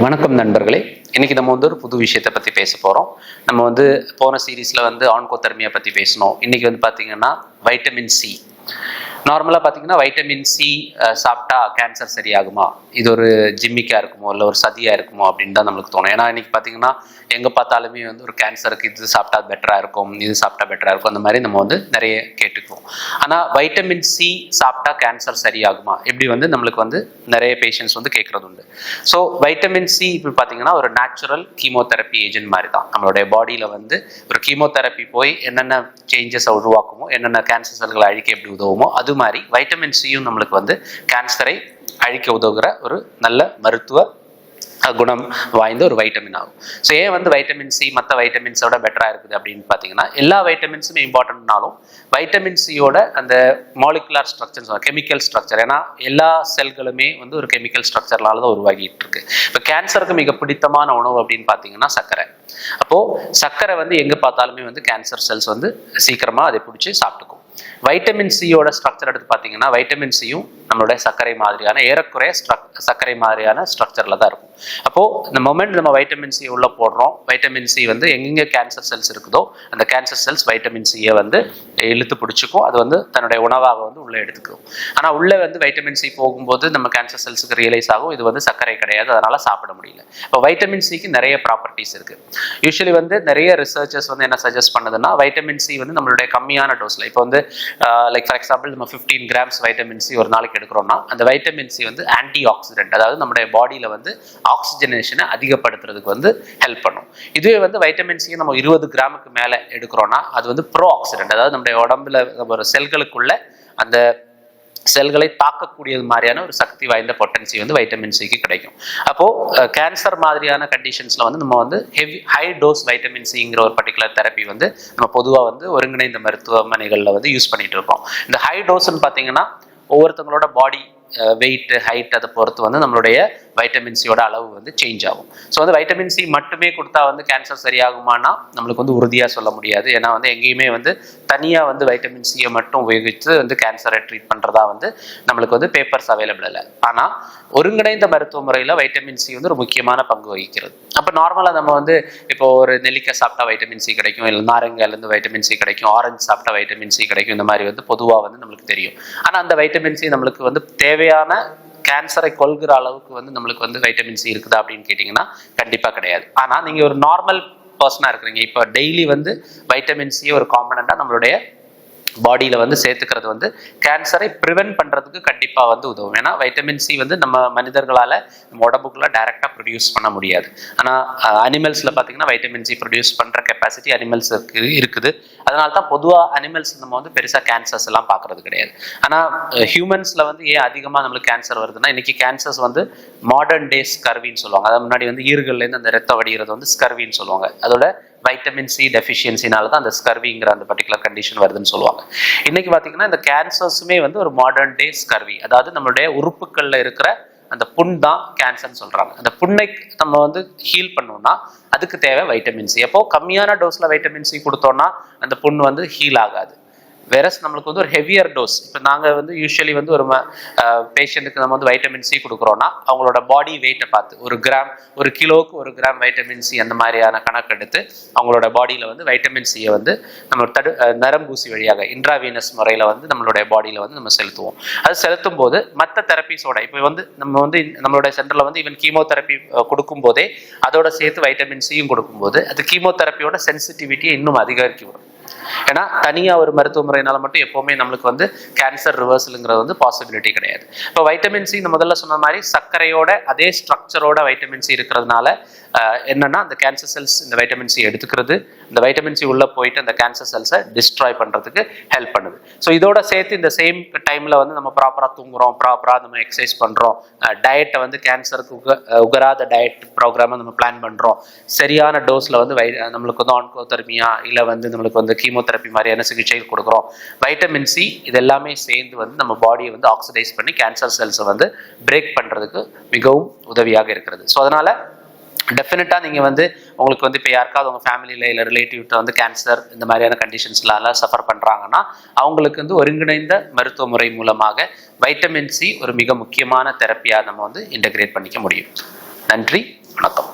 வணக்கம் நண்பர்களே. இன்னைக்கு நம்ம வந்து ஒரு புது விஷயத்தை பத்தி பேச போறோம். நம்ம வந்து போன சீரீஸ்ல வந்து ஆன்கோதர்மியா பத்தி பேசணும் இன்னைக்கு வந்து பாத்தீங்கன்னா வைட்டமின் சி நார்மலாக பார்த்தீங்கன்னா வைட்டமின் சி சாப்பிட்டா கேன்சர் சரியாகுமா? இது ஒரு ஜிம்மிக்காக இருக்குமோ? இல்லை ஒரு சதியாக இருக்குமோ? அப்படின்னு தான் நம்மளுக்கு தோணும். ஏன்னா இன்னைக்கு பார்த்தீங்கன்னா எங்கே பார்த்தாலுமே வந்து ஒரு கேன்சருக்கு இது சாப்பிட்டா பெட்டராக இருக்கும் இது சாப்பிட்டா பெட்டராக இருக்கும் அந்த மாதிரி நம்ம வந்து நிறைய கேட்டுக்குவோம். ஆனால் வைட்டமின் சி சாப்பிட்டா கேன்சர் சரியாகுமா? இப்படி வந்து நம்மளுக்கு வந்து நிறைய பேஷண்ட்ஸ் வந்து கேட்குறது உண்டு. ஸோ வைட்டமின் சி இப்போ பார்த்தீங்கன்னா ஒரு நேச்சுரல் கீமோதெரப்பி ஏஜென்ட் மாதிரி தான். நம்மளுடைய பாடியில் வந்து ஒரு கீமோதெரப்பி போய் என்னென்ன சேஞ்சஸை உருவாக்குமோ என்னென்ன கேன்சர் செல்களை அழிக்க எப்படி உதவுமோ அது மாதிரி வைட்டமின் சியும் நம்மளுக்கு வந்து கேன்சரை அழிக்க உதவுகிற ஒரு நல்ல மருத்துவ குணம் வாய்ந்த ஒரு வைட்டமின் ஆகும். ஸோ ஏன் வந்து வைட்டமின் சி மற்ற வைட்டமின்ஸோட பெட்டராக இருக்குது அப்படின்னு பார்த்தீங்கன்னா எல்லா வைட்டமின்ஸுமே இம்பார்ட்டன்ட்னாலும் வைட்டமின் சியோட அந்த மாலிகுலார் ஸ்ட்ரக்சர் கெமிக்கல் ஸ்ட்ரக்சர் ஏன்னா எல்லா செல்களுமே வந்து ஒரு கெமிக்கல் ஸ்ட்ரக்சர்னால தான் உருவாகிட்டு இருக்கு. இப்போ கேன்சருக்கு மிக பிடித்தமான உணவு அப்படின்னு பார்த்தீங்கன்னா சர்க்கரை. அப்போது சர்க்கரை வந்து எங்கே பார்த்தாலுமே வந்து கேன்சர் செல்ஸ் வந்து சீக்கிரமாக அதை பிடிச்சி சாப்பிட்டுக்கும். வைட்டமின் சியோட ஸ்ட்ரக்சர் எடுத்து பார்த்தீங்கன்னா வைட்டமின் சியும் நம்மளுடைய சர்க்கரை மாதிரியான ஏறக்குறைய ஸ்ட்ரக் சர்க்கரை மாதிரியான ஸ்ட்ரக்சர்ல தான் இருக்கும். அப்போ இந்த மொமெண்ட் நம்ம வைட்டமின் சி உள்ள போடுறோம். வைட்டமின் சி வந்து எங்கெங்க கேன்சர் செல்ஸ் இருக்குதோ அந்த கேன்சர் செல்ஸ் வைட்டமின் சியை வந்து இழுத்து பிடிச்சிக்கும். அது வந்து தன்னுடைய உணவாக வந்து உள்ள எடுத்துக்கும். ஆனா உள்ள வந்து வைட்டமின் சி போகும்போது நம்ம கேன்சர் செல்ஸுக்கு ரியலைஸ் ஆகும். இது வந்து சர்க்கரை கிடையாது. அதனால சாப்பிட முடியல. இப்போ வைட்டமின் சிக்கு நிறைய ப்ராப்பர்ட்டிஸ் இருக்கு. யூஸ்வலி வந்து நிறைய ரிசர்ச்சர்ஸ் வந்து என்ன சஜஸ்ட் பண்ணுதுன்னா வைட்டமின் சி வந்து நம்மளுடைய கம்மியான டோஸ்ல இப்போ வந்து லைக் ஃபார் எக்ஸாம்பிள் நம்ம ஃபிஃப்டீன் கிராம்ஸ் வைட்டமின் சி ஒரு நாளைக்கு எடுக்கிறோம்னா அந்த வைட்டமின் சி வந்து ஆன்டி ஆக்சிடென்ட் அதாவது நம்முடைய பாடியில வந்து ஆக்சிஜனேஷனை அதிகப்படுத்துறதுக்கு வந்து ஹெல்ப் பண்ணும். இதுவே வந்து வைட்டமின் சி நம்ம இருபது கிராமுக்கு மேலே எடுக்கிறோம்னா அது வந்து ப்ரோ ஆக்சிடென்ட் அதாவது நம்முடைய உடம்புல ஒரு செல்களுக்குள்ள அந்த செல்களை தாக்கக்கூடியது மாதிரியான ஒரு சக்தி வாய்ந்த பொட்டன்சி வந்து வைட்டமின் சிக்கு கிடைக்கும். அப்போ கேன்சர் மாதிரியான கண்டிஷன்ஸ்ல வந்து நம்ம வந்து ஹெவி ஹை டோஸ் வைட்டமின் சிங்கிற ஒரு பர்டிகுலர் தெரப்பி வந்து நம்ம பொதுவாக வந்து ஒருங்கிணைந்த மருத்துவமனைகளில் வந்து யூஸ் பண்ணிட்டு இருக்கோம். இந்த ஹை டோஸ்ன்னு பார்த்தீங்கன்னா ஒவ்வொருத்தவங்களோட பாடி வெயிட் ஹைட் அதை பொறுத்து வந்து நம்மளுடைய வைட்டமின் சியோட அளவு வந்து சேஞ்ச் ஆகும். ஸோ வந்து வைட்டமின் சி மட்டுமே கொடுத்தா வந்து கேன்சர் சரியாகுமானா நம்மளுக்கு வந்து உறுதியாக சொல்ல முடியாது. ஏன்னா வந்து எங்கேயுமே வந்து தனியாக வந்து வைட்டமின் சியை மட்டும் உபயோகித்து வந்து கேன்சரை ட்ரீட் பண்ணுறதா வந்து நம்மளுக்கு வந்து பேப்பர்ஸ் அவைலபிள் இல்லை. ஆனால் ஒருங்கிணைந்த மருத்துவ முறையில் வைட்டமின் சி வந்து ஒரு முக்கியமான பங்கு வகிக்கிறது. அப்போ நார்மலாக நம்ம வந்து இப்போ ஒரு நெல்லிக்காய் சாப்பிட்டா வைட்டமின் சி கிடைக்கும் இல்லை நாரங்காயிலேருந்து வைட்டமின் சி கிடைக்கும் ஆரஞ்சு சாப்பிட்டா வைட்டமின் சி கிடைக்கும் இந்த மாதிரி வந்து பொதுவாக வந்து நம்மளுக்கு தெரியும். ஆனால் அந்த வைட்டமின் சி நம்மளுக்கு வந்து தேவையான கேன்சரை கொள்கிற அளவுக்கு வந்து நம்மளுக்கு வந்து வைட்டமின் சி இருக்குதா அப்படின்னு கேட்டிங்கன்னா கண்டிப்பாக கிடையாது. ஆனால் நீங்கள் ஒரு நார்மல் பர்சனாக இருக்கிறீங்க. இப்போ டெய்லி வந்து வைட்டமின் சி ஒரு காம்பனண்ட்டாக நம்மளுடைய பாடியில் வந்து சேர்த்துக்கிறது வந்து கேன்சரை ப்ரிவென்ட் பண்ணுறதுக்கு கண்டிப்பாக வந்து உதவும். ஏன்னா வைட்டமின் சி வந்து நம்ம மனிதர்களால் நம்ம உடம்புக்குள்ளே டைரெக்டாக ப்ரொடியூஸ் பண்ண முடியாது. ஆனால் அனிமல்ஸில் பார்த்தீங்கன்னா வைட்டமின் சி ப்ரொடியூஸ் பண்ணுற கெப்பாசிட்டி அனிமல்ஸுக்கு இருக்குது. அதனால தான் பொதுவாக அனிமல்ஸ் நம்ம வந்து பெருசாக கேன்சர்ஸ் எல்லாம் பார்க்கறது கிடையாது. ஆனால் ஹியூமன்ஸில் வந்து ஏன் அதிகமாக நம்மளுக்கு கேன்சர் வருதுன்னா இன்றைக்கி கேன்சர்ஸ் வந்து மாடர்ன் டே ஸ்கர்வின்னு சொல்லுவாங்க. அதை முன்னாடி வந்து ஈர்கள்லேருந்து அந்த ரத்தம் வடிகிறது வந்து ஸ்கர்வின்னு சொல்லுவாங்க. அதோட வைட்டமின் சி டெஃபிஷியன்சினால தான் அந்த ஸ்கர்விங்கிற அந்த பர்டிகுலர் கண்டிஷன் வருதுன்னு சொல்லுவாங்க. இன்னைக்கு பார்த்தீங்கன்னா இந்த கேன்சர்ஸுமே வந்து ஒரு மாடர்ன் டே ஸ்கர்வி அதாவது நம்மளுடைய உறுப்புகளில் இருக்கிற அந்த புண் தான் கேன்சர்னு சொல்கிறாங்க அந்த புண்ணை நம்ம வந்து ஹீல் பண்ணோம்னா அதுக்கு தேவை வைட்டமின் சி அப்போது கம்மியான டோஸில் வைட்டமின் சி கொடுத்தோம்னா அந்த புண் வந்து ஹீல் ஆகாது. வெரஸ் நம்மளுக்கு வந்து ஒரு ஹெவியர் டோஸ் இப்போ நாங்கள் வந்து யூஸ்வலி வந்து ஒரு பேஷண்ட்டுக்கு நம்ம வந்து வைட்டமின் சி கொடுக்குறோன்னா அவங்களோட பாடி வெயிட்டை பார்த்து ஒரு கிராம் ஒரு கிலோவுக்கு ஒரு கிராம் வைட்டமின் சி அந்த மாதிரியான கணக்கு எடுத்து அவங்களோட பாடியில் வந்து வைட்டமின் சியை வந்து நம்ம தடு நரம்பூசி வழியாக இன்ட்ராவீனஸ் முறையில் வந்து நம்மளுடைய பாடியில் வந்து நம்ம செலுத்துவோம். அது செலுத்தும் போது மற்ற தெரப்பிஸோட இப்போ வந்து நம்ம வந்து நம்மளுடைய சென்டரில் வந்து ஈவன் கீமோதெரப்பி கொடுக்கும் போதே அதோட சேர்த்து வைட்டமின் சியும் கொடுக்கும்போது அது கீமோதெரப்பியோட சென்சிட்டிவிட்டியை இன்னும் அதிகரிக்க விடும். ஏன்னா தனியா ஒரு மருத்துவ முறையினால மட்டும் எப்போவுமே நம்மளுக்கு வந்து கேன்சர் ரிவர்சலுங்கிறது வந்து பாசிபிலிட்டி கிடையாது. இப்போ வைட்டமின் சி இந்த முதல்ல சொன்ன மாதிரி சர்க்கரையோட அதே ஸ்ட்ரக்சரோட வைட்டமின் சி இருக்கிறதுனால என்னன்னா அந்த கேன்சர் செல்ஸ் இந்த வைட்டமின் சி எடுத்துக்கிறது இந்த வைட்டமின் சி உள்ள போயிட்டு அந்த கேன்சர் செல்ஸை டிஸ்ட்ராய் பண்றதுக்கு ஹெல்ப் பண்ணுது. ஸோ இதோட சேர்த்து இந்த சேம் டைம்ல வந்து நம்ம ப்ராப்பரா தூங்குறோம் ப்ராப்பரா நம்ம எக்ஸசைஸ் பண்றோம் டயட்டை வந்து கேன்சருக்கு உக உகராத டயட் ப்ரோக்ராமை நம்ம பிளான் பண்றோம். சரியான டோஸ்ல வந்து வை நம்மளுக்கு வந்து ஆன்கோதெர்மியா இல்லை வந்து நம்மளுக்கு வந்து கீமோதெரப்பி மாதிரியான சிகிச்சைகள் கொடுக்குறோம். வைட்டமின் சி இது எல்லாமே சேர்ந்து வந்து நம்ம பாடியை வந்து ஆக்சிடைஸ் பண்ணி கேன்சர் செல்ஸை வந்து பிரேக் பண்ணுறதுக்கு மிகவும் உதவியாக இருக்கிறது. ஸோ அதனால டெஃபினட்டாக நீங்கள் வந்து உங்களுக்கு வந்து இப்போ யாருக்காவது உங்கள் ஃபேமிலியில் இல்லை ரிலேட்டிவ்கிட்ட வந்து கேன்சர் இந்த மாதிரியான கண்டிஷன்ஸ்லாம் சஃபர் பண்ணுறாங்கன்னா அவங்களுக்கு வந்து ஒருங்கிணைந்த மருத்துவ முறை மூலமாக வைட்டமின் சி ஒரு மிக முக்கியமான தெரப்பியாக நம்ம வந்து இன்டகிரேட் பண்ணிக்க முடியும். நன்றி வணக்கம்.